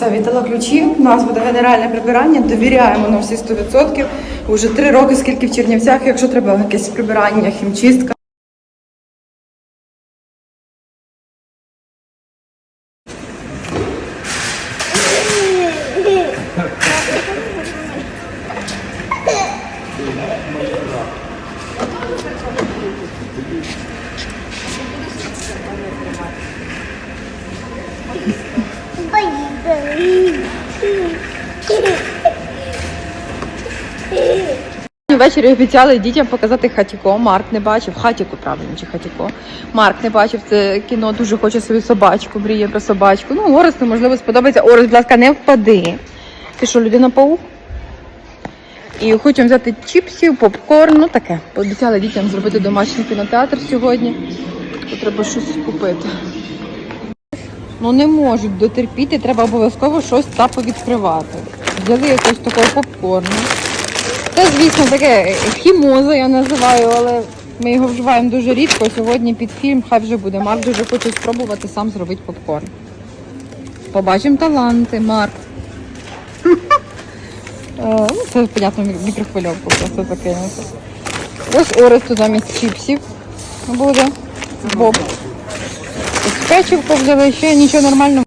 Це віддала ключі. У нас буде генеральне прибирання. Довіряємо на всі 100%. Уже три роки, скільки в Чернівцях, якщо треба якесь прибирання, хімчистка. Ввечері обіцяли дітям показати хатіко. Марк не бачив. Хатіко, правильно, чи хатіко. Марк не бачив це кіно, дуже хоче собі собачку, мріє про собачку. Ну, Оресту, можливо, сподобається. Орест, будь ласка, не впади. Ти що, людина паук? І хочемо взяти чіпсів, попкорн, ну таке. Пообіцяли дітям зробити домашній кінотеатр сьогодні. Треба щось купити. Ну не можуть дотерпіти, треба обов'язково щось та повідкривати. Взяли якось такого попкорну. Це, звісно, таке хімоза, я називаю, але ми його вживаємо дуже рідко. Сьогодні під фільм хай вже буде. Марк дуже хоче спробувати сам зробити попкорн. Побачимо таланти, Марк. Е, Ну, це, понятно, мікрохвильовку просто закинути. Ось Оресту замість чіпсів буде. Боб. Ось взяли, ще нічого нормального.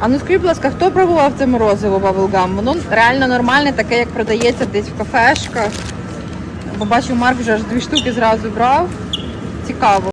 А ну скажіть, будь ласка, хто пробував це морозиво баблгам? Воно реально нормальне, таке, як продається десь в кафешках. Бо бачу, Марк вже аж дві штуки зразу брав. Цікаво.